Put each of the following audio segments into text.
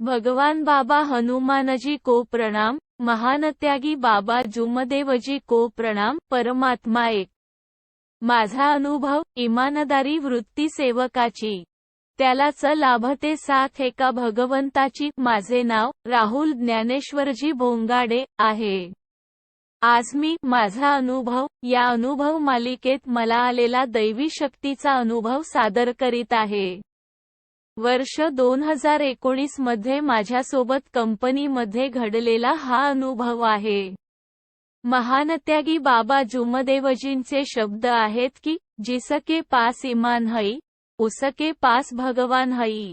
भगवान बाबा हनुमानजी को प्रणाम महानत्यागी बाबा जुमदेवजी को प्रणाम परमात्मा एक. माझा अनुभव इमानदारी वृत्ती सेवकाची. त्यालाच लाभते साथ एका भगवंताची माझे नाव राहुल ज्ञानेश्वरजी भोंगाडे आहे. आज मी माझा अनुभव या अनुभव मालिकेत मला आलेला दैवी शक्तीचा अनुभव सादर करीत आहे. वर्ष दोन हजार एकोणीसमध्ये माझ्यासोबत कंपनीमध्ये घडलेला हा अनुभव आहे. महानत्यागी बाबा जुमदेवजींचे शब्द आहेत की जिसके पास इमान हई उसके पास भगवान हई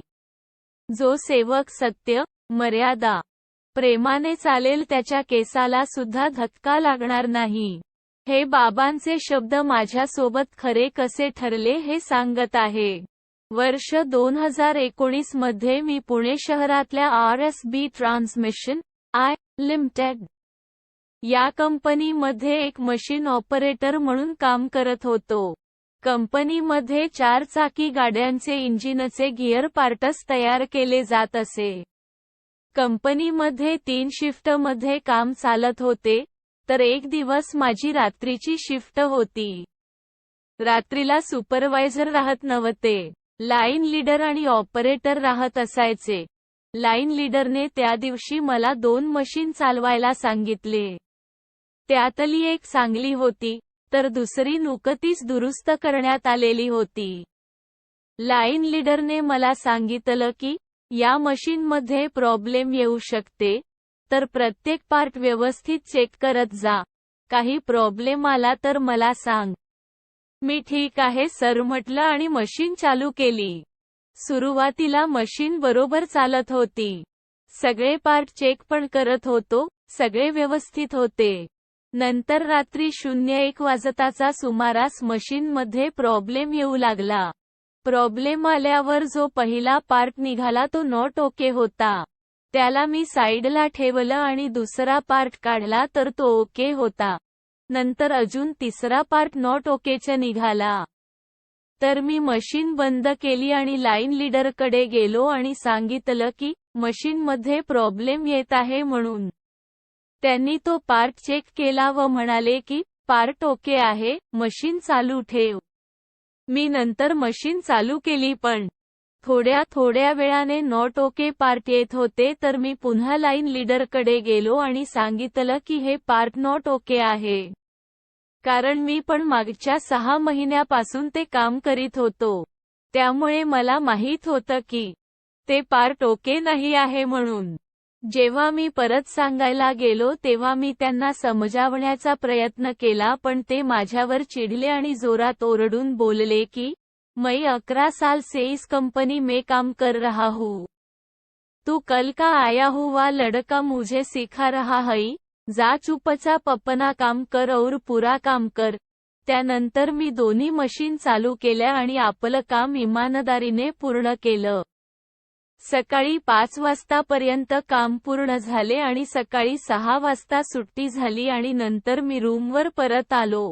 जो सेवक सत्य मर्यादा प्रेमाने चालेल त्याच्या केसाला सुद्धा धक्का लागणार नाही. हे बाबांचे शब्द माझ्यासोबत खरे कसे ठरले हे सांगत आहे. वर्ष दोन हजार एकोणीसमध्ये मी पुणे शहरातल्या R S B transmission I limited या कंपनीमध्ये एक मशीन ऑपरेटर म्हणून काम करत होतो. कंपनीमध्ये चार चाकी गाड्यांचे इंजिनचे गिअर पार्टस तयार केले जात असे. कंपनीमध्ये तीन शिफ्टमध्ये काम चालत होते तर एक दिवस माझी रात्रीची शिफ्ट होती. रात्रीला सुपरवायझर राहत नव्हते. लाईन लीडर आणि ऑपरेटर राहत असायचे. लाईन लीडरने त्या दिवशी मला दोन मशीन चालवायला सांगितले. त्यातली एक चांगली होती तर दुसरी नुकतीच दुरुस्त करण्यात आलेली होती. लाईन लीडरने मला सांगितलं की या मशीनमध्ये प्रॉब्लेम येऊ शकते तर प्रत्येक पार्ट व्यवस्थित चेक करत जा. काही प्रॉब्लेम आला तर मला सांग. मी ठीक आहे सर म्हटलं आणि मशीन चालू केली. सुरुवातीला मशीन बरोबर चालत होती. सगळे पार्ट चेक पण करत होतो सगळे व्यवस्थित होते. नंतर रात्री शून्य एक वाजताचा सुमारास मशीनमध्ये प्रॉब्लेम येऊ लागला. प्रॉब्लेम आल्यावर जो पहिला पार्ट निघाला तो नॉट ओके होता. त्याला मी साईडला ठेवलं आणि दुसरा पार्ट काढला तर तो ओके होता. नंतर अजून तिसरा पार्ट नॉट ओकेच्या निघाला. तर मी मशीन बंद केली आणि लाईन लीडरकडे गेलो आणि सांगितलं की मशीनमध्ये प्रॉब्लेम येत आहे म्हणून. त्यांनी तो पार्ट चेक केला व म्हणाले की पार्ट ओके आहे मशीन चालू ठेव. मी नंतर मशीन चालू केली पण. थोड्या थोड्या वेळाने नॉट ओके पार्ट येत होते तर मी पुन्हा लाईन लीडरकडे गेलो आणि सांगितलं की हे पार्ट नॉट ओके आहे. कारण मी पण मागच्या सहा महिन्यापासून ते काम करीत होतो. त्यामुळे मला माहीत होतं की ते पार टोके नाही आहे म्हणून. जेव्हा मी परत सांगायला गेलो तेव्हा मी त्यांना समजावण्याचा प्रयत्न केला पण ते माझ्यावर चिडले आणि जोरात ओरडून बोलले की मैं अकरा साल से इस कंपनी में काम कर रहा हूँ. तू कल का आया हुआ लड़का मुझे सिखा रहा है? जा चुपचा पप्पना काम कर और पुरा काम कर. त्यानंतर मी दोन्ही मशीन चालू केल्या आणि आपलं काम इमानदारीने पूर्ण केलं. सकाळी पाच वाजतापर्यंत काम पूर्ण झाले आणि सकाळी सहा वाजता सुट्टी झाली आणि नंतर मी रूमवर परत आलो.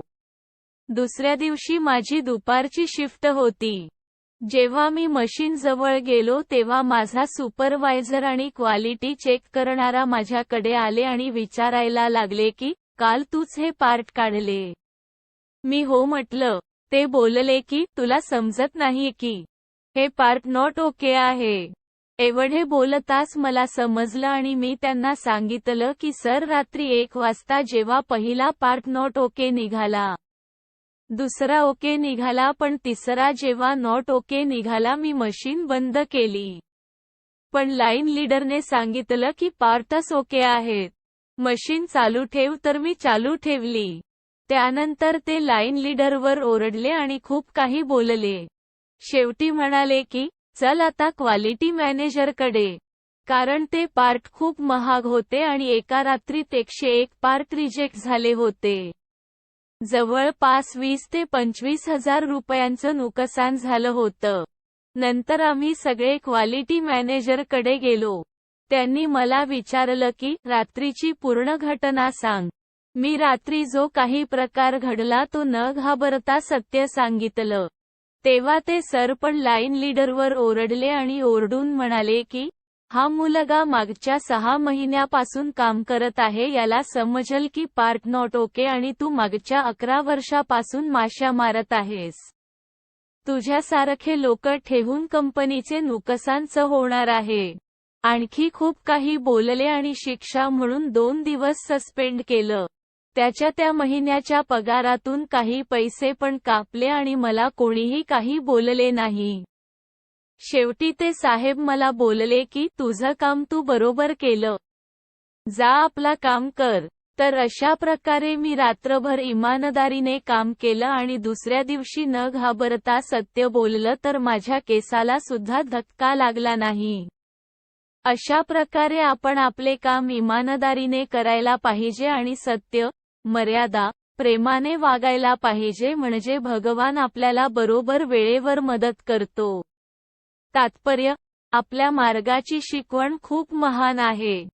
दुसऱ्या दिवशी माझी दुपारची शिफ्ट होती. जेव्हा मी मशीन जवळ गेलो तेव्हा माझा सुपरवायझर आणि क्वालिटी चेक करणारा माझ्याकडे आले आणि विचारायला लागले की काल तूच हे पार्ट काढले. मी हो म्हटलं. ते बोलले की तुला समजत नाही की हे पार्ट नॉट ओके आहे. एवढे बोलताच मला समजलं आणि मी त्यांना सांगितलं की सर रात्री एक वाजता जेव्हा पहिला पार्ट नॉट ओके निघाला दुसरा ओके निघाला पण तिसरा जेव्हा नॉट ओके निघाला मी मशीन बंद केली. पण लाईन लीडरने सांगितलं की पार्टस ओके आहेत. मशीन चालू ठेव तर मी चालू ठेवली. त्यानंतर ते लाईन लीडरवर ओरडले आणि खूप काही बोलले. शेवटी म्हणाले की चल आता क्वालिटी मॅनेजरकडे. कारण ते पार्ट खूप महाग होते आणि एका रात्रीत एकशे एक पार्ट रिजेक्ट झाले होते. जवळपास वीस ते पंचवीस हजार रुपयांचं नुकसान झालं होतं. नंतर आम्ही सगळे क्वालिटी मॅनेजरकडे गेलो. त्यांनी मला विचारलं की रात्रीची पूर्ण घटना सांग. मी रात्री जो काही प्रकार घडला तो न घाबरता सत्य सांगितलं. तेव्हा ते सर पण लाईन लीडरवर ओरडले आणि ओरडून म्हणाले की हा मुलगा मागच्या सहा महिन्यापासून काम करत आहे याला समजल की पार्ट नॉट ओके आणि तू मागच्या अकरा वर्षापासून माश्या मारत आहेस. तुझ्यासारखे लोक ठेवून कंपनीचे नुकसानच होणार आहे. आणखी खूप काही बोलले आणि शिक्षा म्हणून दोन दिवस सस्पेंड केलं. त्याच्या त्या महिन्याच्या पगारातून काही पैसे पण कापले आणि मला कोणीही काही बोलले नाही. शेवटी ते साहेब मला बोलले की तुझं काम तू बरोबर केलं. जा आपला काम कर. तर अशा प्रकारे मी रात्रभर इमानदारीने काम केलं आणि दुसऱ्या दिवशी न घाबरता सत्य बोललं तर माझ्या केसाला सुद्धा धक्का लागला नाही. अशा प्रकारे आपण आपले काम इमानदारीने करायला पाहिजे आणि सत्य मर्यादा प्रेमाने वागायला पाहिजे म्हणजे भगवान आपल्याला बरोबर वेळेवर मदत करतो. तात्पर्य आपल्या मार्गाची शिकवण खूप महान आहे.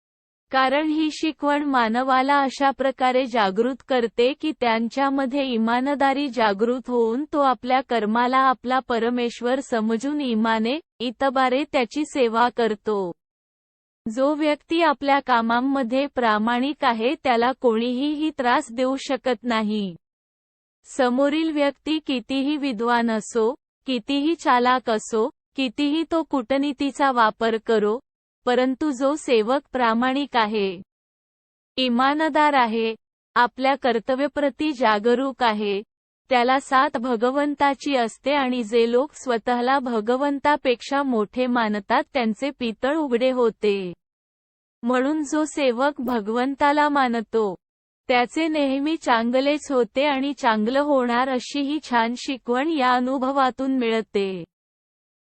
कारण ही शिकवण मानवाला अशा प्रकारे जागृत करते की त्यांच्यामध्ये इमानदारी जागृत होऊन तो आपल्या कर्माला आपला परमेश्वर समजून इमाने इतबारे त्याची सेवा करतो. जो व्यक्ती आपल्या कामांमध्ये प्रामाणिक आहे त्याला कोणीही ही त्रास देऊ शकत नाही. समोरील व्यक्ती कितीही विद्वान असो कितीही चालाक असो कितीही तो कूटनीतीचा वापर करो परंतु जो सेवक प्रामाणिक आहे इमानदार आहे आपल्या कर्तव्यप्रती जागरूक आहे त्याला साथ भगवंताची असते आणि जे लोक स्वतःला भगवंतापेक्षा मोठे मानतात त्यांचे पितळ उघडे होते. म्हणून जो सेवक भगवंताला मानतो त्याचे नेहमी चांगलेच होते आणि चांगलं होणार अशी ही छान शिकवण या अनुभवातून मिळते.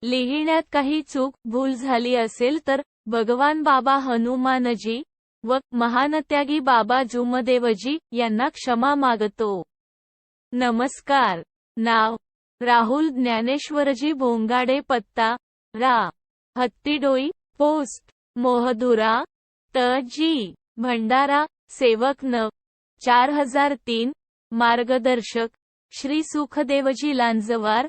लिहिण्यात काही चूक भूल झाली असेल तर भगवान बाबा हनुमानजी व महानत्यागी बाबा जुमदेवजी यांना क्षमा मागतो. नमस्कार. नाव राहुल ज्ञानेश्वरजी भोंगाडे पत्ता रा. हत्तीडोई पोस्ट मोहदुरा त. जी. भंडारा सेवक न. चार हजार तीन मार्गदर्शक श्री सुखदेवजी लांजवार